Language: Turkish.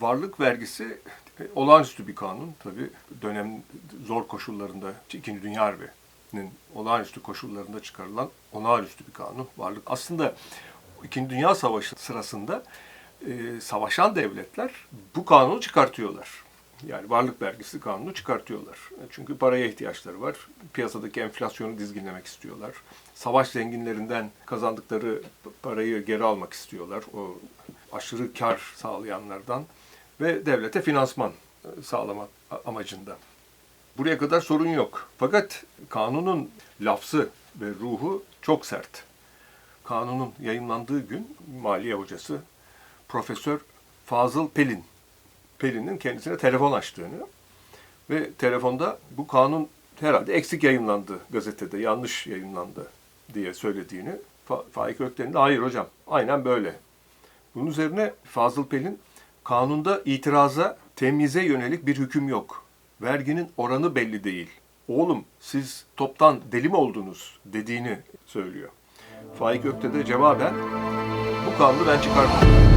Varlık vergisi e, olağanüstü bir kanun. Tabii dönem zor koşullarında, İkinci Dünya Harbi'nin olağanüstü koşullarında çıkarılan olağanüstü bir kanun. Varlık aslında İkinci Dünya Savaşı sırasında e, savaşan devletler bu kanunu çıkartıyorlar. Yani varlık vergisi kanunu çıkartıyorlar. Çünkü paraya ihtiyaçları var. Piyasadaki enflasyonu dizginlemek istiyorlar. Savaş zenginlerinden kazandıkları parayı geri almak istiyorlar. O aşırı kar sağlayanlardan ve devlete finansman e, sağlamak amacında. Buraya kadar sorun yok. Fakat kanunun lafzı ve ruhu çok sert. Kanunun yayınlandığı gün Maliye Hocası Profesör Fazıl Pelin Pelin'in kendisine telefon açtığını ve telefonda bu kanun herhalde eksik yayınlandı gazetede, yanlış yayınlandı diye söylediğini Fa- Faik Ökten'in de hayır hocam aynen böyle. Bunun üzerine Fazıl Pelin kanunda itiraza, temize yönelik bir hüküm yok. Verginin oranı belli değil. Oğlum siz toptan deli mi oldunuz dediğini söylüyor. Faik Ökte de cevaben bu kanunu ben çıkarmadım.